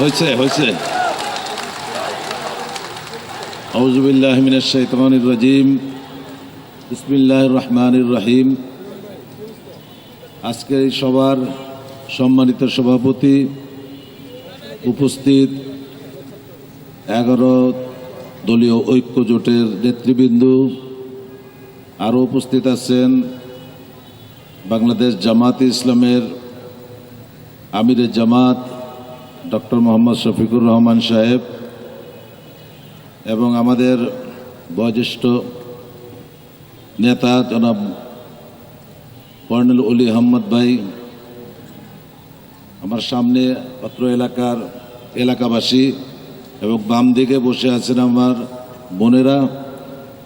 হয়েছে হয়েছে। আউজুবিল্লাহ মিনাশ শাইতানির রাজিম। বিসমিল্লাহির রহমানির রহিম। আজকের এই সবার সম্মানিত সভাপতি উপস্থিত এগারো দলীয় ঐক্য জোটের নেতৃবৃন্দ। আরও উপস্থিত আছেন বাংলাদেশ জামাত ইসলামের আমিরে জামাত ডক্টর মোহাম্মদ শফিকুর রহমান সাহেব এবং আমাদের বয়োজ্যেষ্ঠ নেতা জনাব কর্নেল অলি আহম্মদ ভাই, আমার সামনে অত্র এলাকার এলাকাবাসী এবং বাম দিকে বসে আছেন আমার বোনেরা,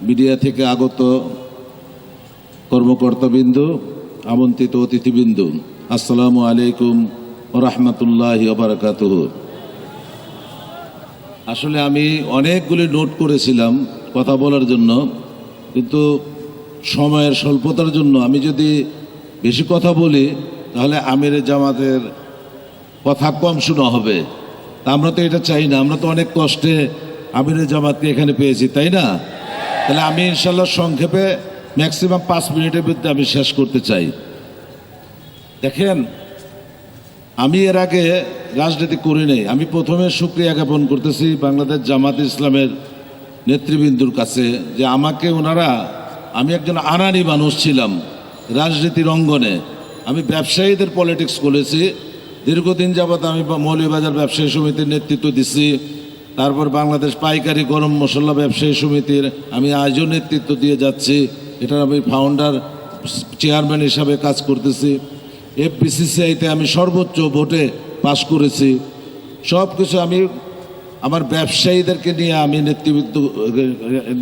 মিডিয়া থেকে আগত কর্মকর্তাবিন্দু, আমন্ত্রিত অতিথিবিন্দু। আসসালামু আলাইকুম রহমতুল্লাহ বারকাতুহ। আসলে আমি অনেকগুলি নোট করেছিলাম কথা বলার জন্য, কিন্তু সময়ের স্বল্পতার জন্য আমি যদি বেশি কথা বলি, তাহলে আমির জামাতের কথা কম শোনা হবে। তা আমরা তো এটা চাই না, আমরা তো অনেক কষ্টে আমির জামাতকে এখানে পেয়েছি, তাই না? তাহলে আমি ইনশাল্লাহ সংক্ষেপে ম্যাক্সিমাম পাঁচ মিনিটের মধ্যে আমি শেষ করতে চাই। দেখেন আমি এর আগে রাজনীতি করি নাই। আমি প্রথমে সুক্রিয়া জ্ঞাপন করতেছি বাংলাদেশ জামাত ইসলামের নেতৃবৃন্দুর কাছে যে আমাকে ওনারা, আমি একজন আনানি মানুষ ছিলাম রাজনীতির অঙ্গনে। আমি ব্যবসায়ীদের পলিটিক্স করেছি। দীর্ঘদিন যাবৎ আমি মৌলভীবাজার ব্যবসায়ী সমিতির নেতৃত্ব দিচ্ছি তারপর বাংলাদেশ পাইকারি গরম মশলা ব্যবসায়ী সমিতির আমি আজও নেতৃত্ব দিয়ে যাচ্ছি। এটার আমি ফাউন্ডার চেয়ারম্যান হিসাবে কাজ করতেছি। এফবিসিসিআইতে আমি সর্বোচ্চ ভোটে পাশ করেছি। সব কিছু আমি আমার ব্যবসায়ীদেরকে নিয়ে আমি নেতৃত্ব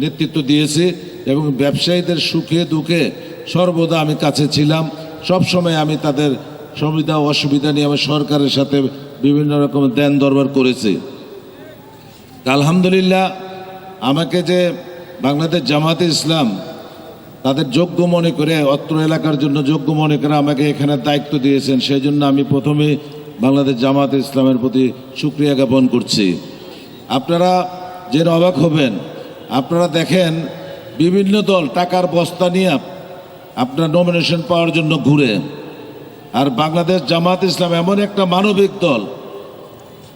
নেতৃত্ব দিয়েছি এবং ব্যবসায়ীদের সুখে দুঃখে সর্বদা আমি কাছে ছিলাম। সব সময় আমি তাদের সুবিধা, অসুবিধা নিয়ে আমি সরকারের সাথে বিভিন্ন রকম দেন দরবার করেছি। আলহামদুলিল্লাহ, আমাকে যে বাংলাদেশ জামাতে ইসলাম তাদের যোগ্য মনে করে, অত্র এলাকার জন্য যোগ্য মনে করে আমাকে এখানে দায়িত্ব দিয়েছেন। সেই জন্য আমি প্রথমে বাংলাদেশ জামাত ইসলামের প্রতি সুক্রিয়া জ্ঞাপন করছি। আপনারা যে অবাক হবেন, আপনারা দেখেন বিভিন্ন দল টাকার বস্তা নিয়ে আপনার নমিনেশন পাওয়ার জন্য ঘুরে। আর বাংলাদেশ জামাত ইসলাম এমন একটা মানবিক দল,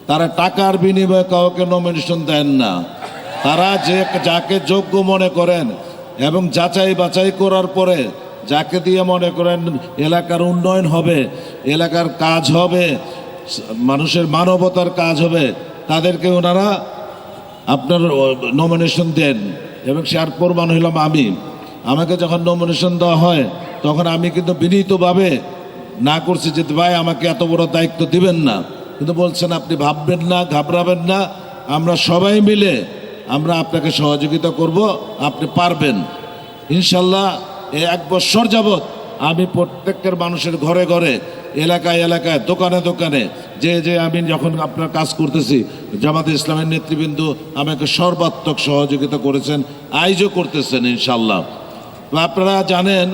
তারা টাকার বিনিময়ে কাউকে নমিনেশন দেন না। তারা যে যাকে যোগ্য মনে করেন এবং যাচাই বাছাই করার পরে যাকে দিয়ে মনে করেন এলাকার উন্নয়ন হবে, এলাকার কাজ হবে, মানুষের মানবতার কাজ হবে, তাদেরকে ওনারা আপনার নমিনেশন দেন এবং সে আর প্রমাণ হইলাম আমি। আমাকে যখন নমিনেশন দেওয়া হয়, তখন আমি কিন্তু বিনীতভাবে না করছি যে, ভাই, আমাকে এত বড় দায়িত্ব দিবেন না। কিন্তু বলছেন, আপনি ভাববেন না, ঘাবড়াবেন না। আমরা সবাই মিলে আমরা আপনাকে সহযোগিতা করব, আপনি পারবেন। ইনশাল্লাহ এক বছর যাবৎ আমি প্রত্যেকের মানুষের ঘরে ঘরে, এলাকায় এলাকায়, দোকানে দোকানে, যে যে আমি যখন আপনার কাজ করতেছি, জামাতে ইসলামের নেতৃবৃন্দ আমাকে সর্বাত্মক সহযোগিতা করেছেন আয়োজও করতেছেন ইনশাল্লাহ। আপনারা জানেন,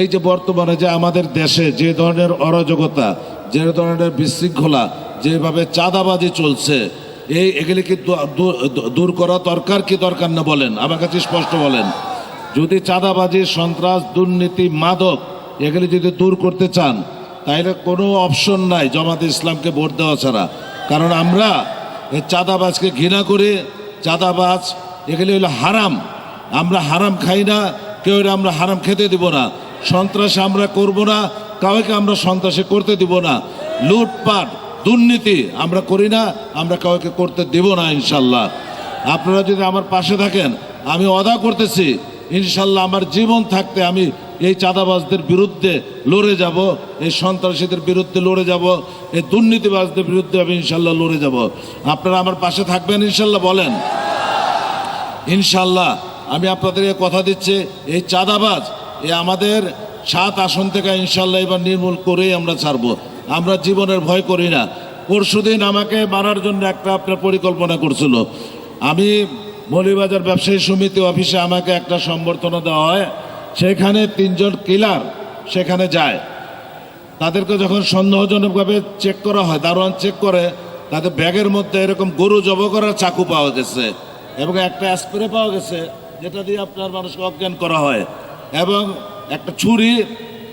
এই যে বর্তমানে যে আমাদের দেশে যে ধরনের অরাজকতা, যে ধরনের বিশৃঙ্খলা, যেভাবে চাঁদাবাজি চলছে এই এগুলি কি দূর করা দরকার কি দরকার না বলেন? আমার কাছে স্পষ্ট বলেন। যদি চাঁদাবাজি, সন্ত্রাস, দুর্নীতি, মাদক এগুলি যদি দূর করতে চান তাহলে কোনো অপশন নাই জামাতে ইসলামকে ভোট দেওয়া ছাড়া। কারণ আমরা এই চাঁদাবাজকে ঘৃণা করে, চাঁদাবাজ এগুলি হলো হারাম। আমরা হারাম খাই না, কেউ আমরা হারাম খেতে দিব না। সন্ত্রাস আমরা করব না, কাউকে আমরা সন্ত্রাসে করতে দিব না। লুটপাট দুর্নীতি আমরা করি না, আমরা কাউকে করতে দেব না, ইনশাল্লাহ। আপনারা যদি আমার পাশে থাকেন, আমি অদা করতেছি, ইনশাল্লাহ আমার জীবন থাকতে আমি এই চাঁদাবাজদের বিরুদ্ধে লড়ে যাব, এই সন্ত্রাসীদের বিরুদ্ধে লড়ে যাব, এই দুর্নীতিবাজদের বিরুদ্ধে আমি ইনশাল্লাহ লড়ে যাব। আপনারা আমার পাশে থাকবেন, ইনশাল্লাহ বলেন। ইনশাল্লাহ, আমি আপনাদের কথা দিচ্ছি, এই চাঁদাবাজ, এ আমাদের সাত আসন থেকে ইনশাল্লাহ এবার নির্মূল করেই আমরা ছাড়বো। আমরা জীবনের ভয় করি না। পরশুদিন আমাকে মারার জন্য একটা আপনার পরিকল্পনা করছিল। আমি মৌলিবাজার ব্যবসায়ী সমিতি অফিসে আমাকে একটা সম্বর্ধনা দেওয়া হয়। সেখানে তিনজন কিলার সেখানে যায়। তাদেরকে যখন সন্দেহজনকভাবে চেক করা হয়, দারোয়ান চেক করে, তাদের ব্যাগের মধ্যে এরকম গরু জব করার চাকু পাওয়া গেছে এবং একটা স্প্রে পাওয়া গেছে, যেটা দিয়ে আপনার মানুষকে অজ্ঞান করা হয়। এবং একটা ছুরি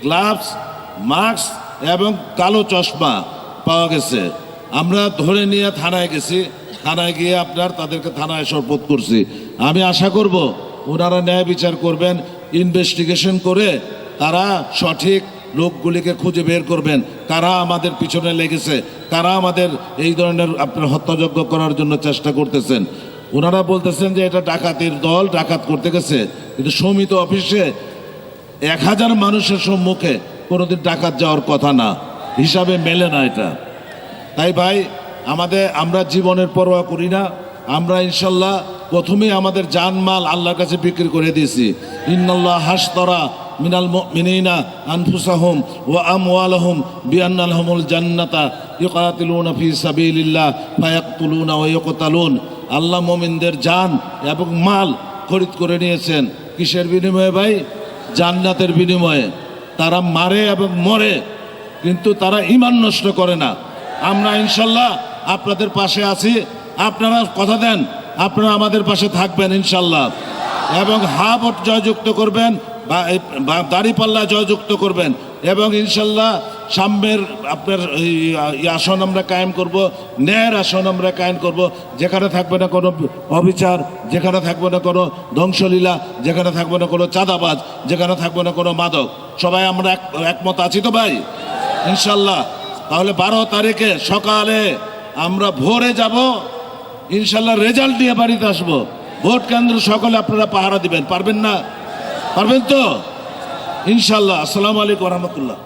গ্লাভস মাস্ক এবং কালো চশমা পাওয়া গেছে। আমরা ধরে নিয়ে থানায় গেছি। থানায় গিয়ে আপনার তাদেরকে থানায় শপথ করছি। আমি আশা করব ওনারা ন্যায় বিচার করবেন ইনভেস্টিগেশন করে তারা সঠিক লোকগুলিকে খুঁজে বের করবেন। কারা আমাদের পিছনে লেগেছে, কারা আমাদের এই ধরনের আপনার হত্যাযজ্ঞ করার জন্য চেষ্টা করতেছেন। ওনারা বলতেছেন যে এটা ডাকাতির দল, ডাকাত করতে গেছে। কিন্তু সমিত অফিসে এক হাজার মানুষের সম্মুখে কোনোদিন ডাকাত যাওয়ার কথা না। হিসাবে মেলে না এটা। তাই ভাই, আমাদের, আমরা জীবনের পরোয়া করি না। আমরা ইনশাল্লাহ প্রথমেই আমাদের জানমাল আল্লাহর কাছে বিক্রি করে দিয়েছি। ইন্নাল্লাহ হাসতরা মিনাল মিনিনা আনফুসাহুম ও আমওয়ালাহুম বিআন্নালহুমুল জান্নাতা ইউকাতিলুনা ফি সাবিলিল্লাহ ফায়াকতুলুনা ওয়া ইউকতালুন। আল্লাহ মুমিনদের জান এবং মাল খরিদ করে নিয়েছেন। কিসের বিনিময়ে ভাই? জান্নাতের বিনিময়ে। তারা মারে এবং মরে, কিন্তু তারা ইমান নষ্ট করে না। আমরা ইনশাল্লাহ আপনাদের পাশে আছি। আপনারা কথা দেন, আপনারা আমাদের পাশে থাকবেন ইনশাল্লাহ। এবং হা জয়যুক্ত করবেন, বা দাড়িপাল্লা জয়যুক্ত করবেন। এবং ইনশাল্লাহ সাম্যের আপনার এই আসন আমরা কায়েম করব, ন্যায়ের আসন আমরা কায়েম করব। যেখানে থাকবে না কোনো অবিচার, যেখানে থাকবে না কোনো ধ্বংসলীলা, যেখানে থাকবে না কোনো চাঁদাবাজ, যেখানে থাকবে না কোনো মাদক। সবাই আমরা এক একমত আছি তো ভাই? ইনশাল্লাহ। তাহলে বারো তারিখে সকালে আমরা ভোরে যাব। ইনশাল্লাহ রেজাল্ট নিয়ে বাড়িতে আসব। ভোট কেন্দ্র সকলে আপনারা পাহারা দিবেন। পারবেন না? পারবেন তো? ইনশাল্লাহ। আসসালামু আলাইকুম রহমতুল্লাহ।